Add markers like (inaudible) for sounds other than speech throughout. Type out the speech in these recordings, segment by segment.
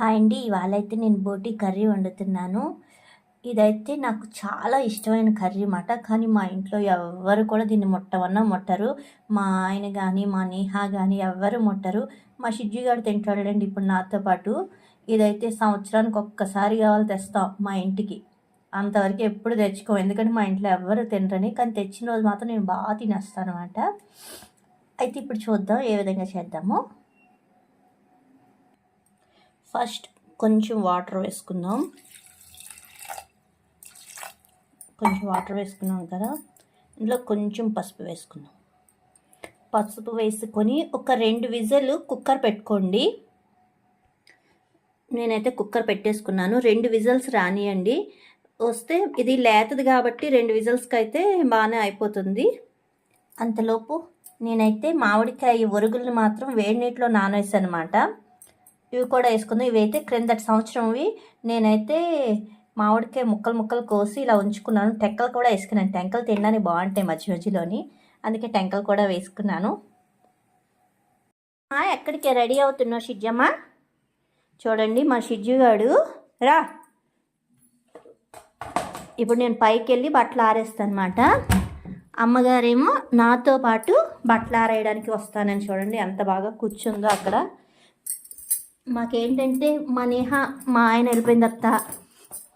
Hi అండి ఇవాళ అయితే నేను బోటి కర్రీ వండుతున్నాను. ఇదైతే నాకు చాలా ఇష్టమైన కర్రీ అన్నమాట కానీ మా ఇంట్లో ఎవ్వరు కూడా దీన్ని ముట్టవన్నా ముట్టరు. మా ఆయన కానీ మా నేహా కానీ ఎవ్వరు ముట్టరు. మా షిజ్జి గారు తింటాడండి ఇప్పుడు నాతో పాటు. ఇదైతే సంవత్సరానికి ఒక్కసారి కావాలి తెస్తాం మా ఇంటికి. అంతవరకు ఎప్పుడు తెచ్చుకోం. ఎందుకంటే మా ఇంట్లో ఎవ్వరు తినరని. కానీ తెచ్చిన రోజు మాత్రం నేను బాగా తినేస్తాను అనమాట అయితే ఇప్పుడు చూద్దాం ఏ విధంగా చేద్దామో. ఫస్ట్ కొంచెం వాటర్ వేసుకుందాం. కొంచెం వాటర్ వేసుకున్నాం కదా. ఇందులో కొంచెం పసుపు వేసుకుందాం. పసుపు వేసుకొని ఒక రెండు విజలు కుక్కర్ పెట్టుకోండి. నేనైతే కుక్కర్ పెట్టేసుకున్నాను. రెండు విజల్స్ రానియండి. వస్తే ఇది లేతది కాబట్టి రెండు విజల్స్కి అయితే బాగానే అయిపోతుంది. అంతలోపు నేనైతే మామిడికాయ ఒరుగుల్ని మాత్రం వేడి నీటిలో నానేసానమాట. అనమాట ఇవి కూడా వేసుకుందాం. ఇవైతే క్రిందటి సంవత్సరంవి. నేనైతే మామిడికాయ ముక్కలు ముక్కలు కోసి ఇలా ఉంచుకున్నాను. టెంకలు కూడా వేసుకున్నాను. టెంకలు తినడానికి బాగుంటాయి మధ్య మధ్యలోని. అందుకే టెంకలు కూడా వేసుకున్నాను. ఎక్కడికి రెడీ అవుతున్నావు షిడ్జమ్మ చూడండి మా షిజ్జు గాడు. రా. ఇప్పుడు నేను పైకి వెళ్ళి బట్టలు ఆరేస్తాను అనమాట అమ్మగారేమో నాతో పాటు బట్టలు ఆరేయడానికి వస్తానని చూడండి. ఎంత బాగా కూర్చుందో అక్కడ. మాకేంటంటే మా నేహ మా ఆయన వెళ్ళిపోయిన తర్వాత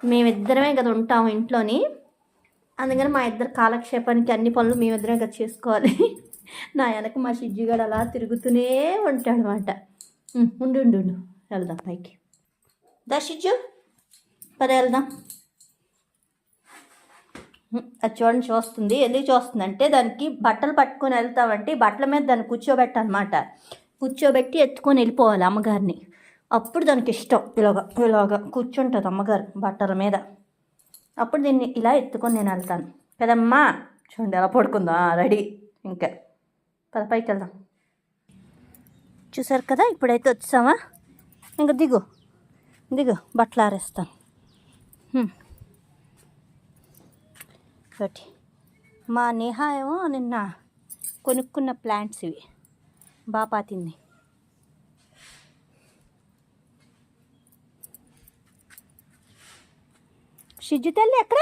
మేమిద్దరమే కదా ఉంటాము ఇంట్లోని. అందుకని మా ఇద్దరు కాలక్షేపానికి అన్ని పనులు మేమిద్దరం కదా చేసుకోవాలి. (laughs) నా వెనక మా షిజ్జిగాడు అలా తిరుగుతూనే ఉంటాడు అనమాట ఉండు ఉండు ఉండు. వెళ్దాం పైకి. దా షిజ్జు పద వెళ్దాం. అది చూడండి చూస్తుంది. ఎందుకు చూస్తుంది అంటే దానికి బట్టలు పట్టుకొని వెళ్తామంటే బట్టల మీద దాన్ని కూర్చోబెట్టనమాట కూర్చోబెట్టి ఎత్తుకొని వెళ్ళిపోవాలి అమ్మగారిని. అప్పుడు దానికి ఇష్టం. ఇలాగ ఇలాగ కూర్చుంటుంది అమ్మగారు బట్టల మీద. అప్పుడు దీన్ని ఇలా ఎత్తుకొని నేను వెళ్తాను. కదమ్మా చూడండి ఎలా పడుకుందా. రెడీ. ఇంకా. పద పైకి వెళ్దాం. చూసారు కదా ఇప్పుడైతే వచ్చామా? ఇంకా దిగు. దిగు బట్టలు ఆరేస్తాను. ఒకటి. మా నేహా ఏమో నిన్న కొనుక్కున్న ప్లాంట్స్ ఇవి. బాగా పాతింది. షిజ్జు తల్లి ఎక్కడ?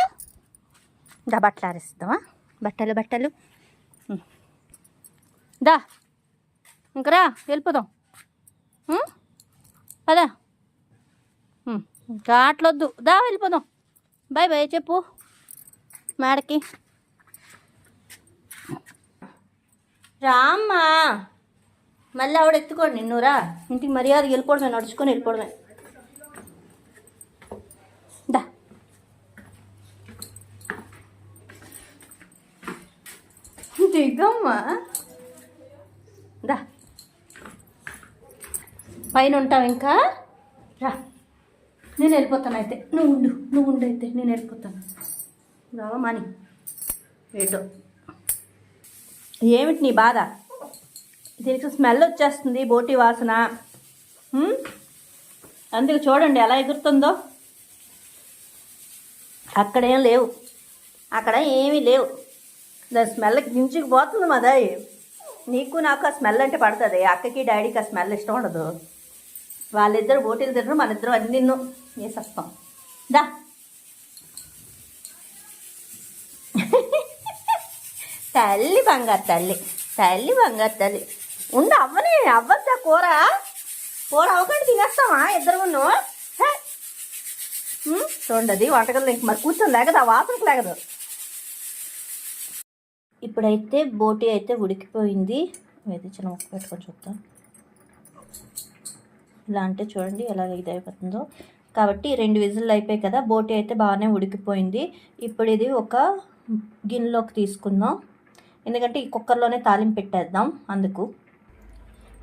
దా బట్టలు ఆరేస్తావా బట్టలు బట్టలు. దా ఇంకరా వెళ్ళిపోదాం. పదా. ఉమ్. ఇంకా దా వెళ్ళిపోదాం. బాయ్ బాయ్ చెప్పు. మేడకి. రామ్మా. మళ్ళీ ఆవిడ ఎత్తుకోండి. నిన్నురా ఇంటికి మర్యాద వెళ్ళిపోవడమే నడుచుకొని వెళ్ళిపోవడమే. దిగమ్మా దా పైన ఉంటావు ఇంకా? రా. నేను వెళ్ళిపోతాను అయితే. నువ్వు ఉండు. నువ్వు ఉండు అయితే నేను వెళ్ళిపోతాను. రావా మాని ఏంటో. ఏమిటి నీ బాధ? దీనికి స్మెల్ వచ్చేస్తుంది బోటి వాసన. అందుకు చూడండి ఎలా ఎగురుతుందో. అక్కడేం లేవు. అక్కడ ఏమీ లేవు. దాని స్మెల్కి గించుకు పోతుంది మాదాయి నీకు నాకు ఆ స్మెల్ అంటే పడుతుంది. అక్కకి డాడీకి ఆ స్మెల్ ఇష్టం ఉండదు. వాళ్ళిద్దరు బోటీలు తినరు మన ఇద్దరు అన్ని నిన్ను వేసేస్తాం దా. తల్లి బంగారు తల్లి తల్లి బంగారు తల్లి. ఉండు అవ్వని అవ్వద్దా కూర? కూర అవ్వకండి తినేస్తామా ఇద్దరు ఉన్ను చూడండి వంటగదిలో ఇంక మరి కూర్చొని లేకదు ఆ వాసనకు లేకదు ఇప్పుడైతే బోటి అయితే ఉడికిపోయింది. అయితే చిన్న ముక్క పెట్టుకొని చూద్దాం. ఇలా అంటే చూడండి ఎలా ఇది అయిపోతుందో కాబట్టి రెండు విజిల్లు అయిపోయాయి కదా బోటి అయితే బాగానే ఉడికిపోయింది. ఇప్పుడు ఇది ఒక గిన్నెలోకి తీసుకుందాం. ఎందుకంటే ఈ కుక్కర్లోనే తాలింపు పెట్టేద్దాం అందుకు.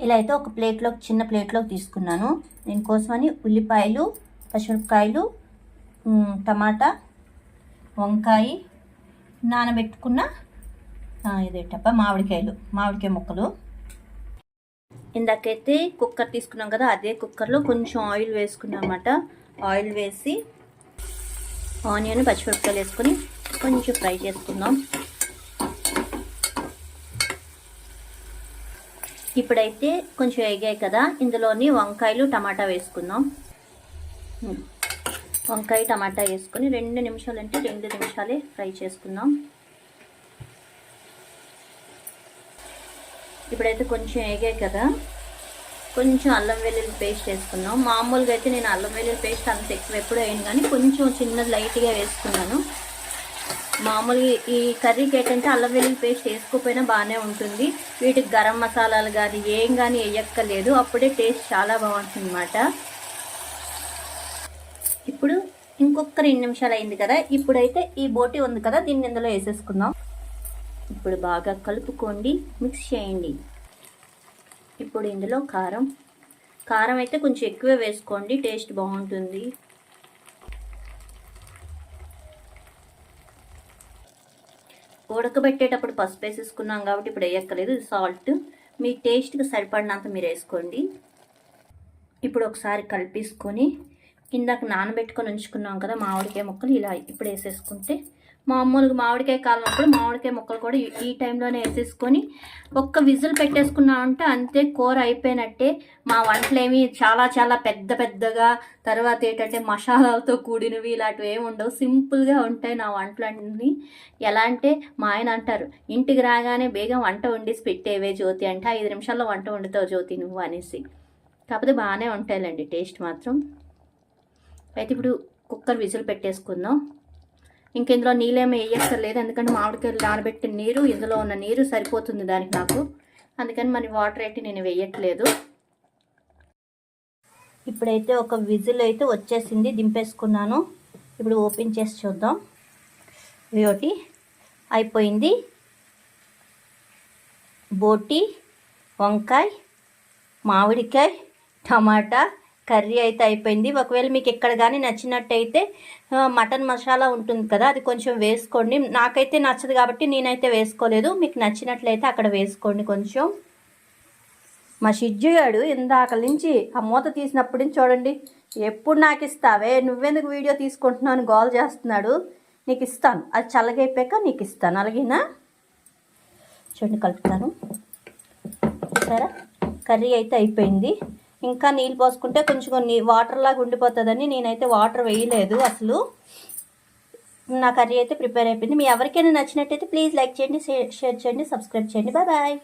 ఇలా అయితే ఒక ప్లేట్లో చిన్న ప్లేట్లోకి తీసుకున్నాను. దీనికోసమని ఉల్లిపాయలు పచ్చిమిరపకాయలు టమాటా వంకాయ నానబెట్టుకున్న ఇదేంటప్ప మామిడికాయలు మామిడికాయ ముక్కలు. ఇందాకైతే కుక్కర్ తీసుకున్నాం కదా అదే కుక్కర్లో కొంచెం ఆయిల్ వేసుకున్నాం అనమాట ఆయిల్ వేసి ఆనియన్ పచ్చిమిరపకాయలు వేసుకొని కొంచెం ఫ్రై చేసుకుందాం. ఇప్పుడైతే కొంచెం ఎగాయి కదా ఇందులోని వంకాయలు టమాటా వేసుకుందాం. వంకాయ టమాటా వేసుకొని రెండు నిమిషాలు అంటే రెండు నిమిషాలే ఫ్రై చేసుకుందాం. ఇప్పుడైతే కొంచెం ఏగాయి కదా. కొంచెం అల్లం వెల్లుల్లి పేస్ట్ వేసుకున్నాం. మామూలుగా అయితే నేను అల్లం వెల్లుల్లి పేస్ట్ అంత ఎక్కువ ఎప్పుడూ వేయను కానీ కొంచెం చిన్న లైట్గా వేసుకున్నాను. మామూలుగా ఈ కర్రీకి ఏంటంటే అల్లం వెల్లుల్లి పేస్ట్ వేసుకోకపోయినా బాగానే ఉంటుంది. వీటికి గరం మసాలాలు కానీ ఏం కానీ వేయక్కర్లేదు. అప్పుడే టేస్ట్ చాలా బాగుంటుంది అన్నమాట ఇప్పుడు ఇంకొక రెండు నిమిషాలు అయింది కదా. ఇప్పుడైతే ఈ బోటి ఉంది కదా దీన్ని ఇందులో వేసేసుకుందాం. ఇప్పుడు బాగా కలుపుకోండి మిక్స్ చేయండి. ఇప్పుడు ఇందులో కారం. కారం అయితే కొంచెం ఎక్కువ వేసుకోండి టేస్ట్ బాగుంటుంది. ఉడకబెట్టేటప్పుడు పసుపు వేసేసుకున్నాం కాబట్టి ఇప్పుడు వేయక్కలేదు సాల్ట్ మీ టేస్ట్కి సరిపడినంత మీరు వేసుకోండి. ఇప్పుడు ఒకసారి కలిపేసుకొని ఇందాక నానబెట్టుకొని ఉంచుకున్నాం కదా మామిడికాయ ముక్కలు ఇలా ఇప్పుడు వేసేసుకుంటే మామూలుగా మామిడికాయ కాలినప్పుడు మామిడికాయ ముక్కలు కూడా ఈ- టైంలోనే వేసేసుకొని ఒక్క విజిల్ పెట్టేసుకున్నామంటే అంతే కూర అయిపోయినట్టే. మా వంటలేమి చాలా చాలా పెద్ద పెద్దగా తర్వాత ఏంటంటే మసాలాలతో కూడినవి ఇలాంటివి ఏమి ఉండవు. సింపుల్గా ఉంటాయి నా వంటలన్నీ. ఎలా అంటే మా ఆయన అంటారు ఇంటికి రాగానే బేగం వంట వండేసి పెట్టేవే జ్యోతి అంటే. ఐదు నిమిషాల్లో వంట వండుతావు జ్యోతి నువ్వు అనేసి. కాకపోతే బాగానే ఉంటాయిలండి టేస్ట్ మాత్రం. అయితే ఇప్పుడు కుక్కర్ విజిల్ పెట్టేసుకుందాం. ఇంక ఇందులో నీళ్ళేమీ వేయక్కర్లేదు. ఎందుకంటే మామిడికాయలు నానబెట్టిన నీరు ఇందులో ఉన్న నీరు సరిపోతుంది దానికి నాకు. అందుకని మరి వాటర్ అయితే నేను వేయట్లేదు. ఇప్పుడైతే ఒక విజిల్ అయితే వచ్చేసింది. దింపేసుకున్నాను. ఇప్పుడు ఓపెన్ చేసి చూద్దాం. ఒకటి అయిపోయింది. బోటి వంకాయ మామిడికాయ టమాటా కర్రీ అయితే అయిపోయింది. ఒకవేళ మీకు ఎక్కడ కానీ నచ్చినట్టయితే మటన్ మసాలా ఉంటుంది కదా అది కొంచెం వేసుకోండి. నాకైతే నచ్చదు కాబట్టి నేనైతే వేసుకోలేదు. మీకు నచ్చినట్లయితే అక్కడ వేసుకోండి కొంచెం. మా షిజ్జుగాడు ఇందాక నుంచి ఆ మూత తీసినప్పటి నుంచి చూడండి ఎప్పుడు నాకు ఇస్తావే నువ్వెందుకు వీడియో తీసుకుంటున్నావు అని గోల్ చేస్తున్నాడు. నీకు ఇస్తాను. అది చల్లగైపోయాక నీకు ఇస్తాను. అలాగేనా? చూడండి కలుపుతాను. సరే కర్రీ అయితే అయిపోయింది. ఇంకా నీళ్ళు పోసుకుంటే కొంచెం కొన్ని వాటర్ లాగా ఉండిపోతుందని నేనైతే వాటర్ వేయలేదు అసలు. నా కర్రీ అయితే ప్రిపేర్ అయిపోయింది. మీ ఎవరికైనా నచ్చినట్టయితే ప్లీజ్ లైక్ చేయండి షేర్ షేర్ చేయండి సబ్స్క్రైబ్ చేయండి. Bye bye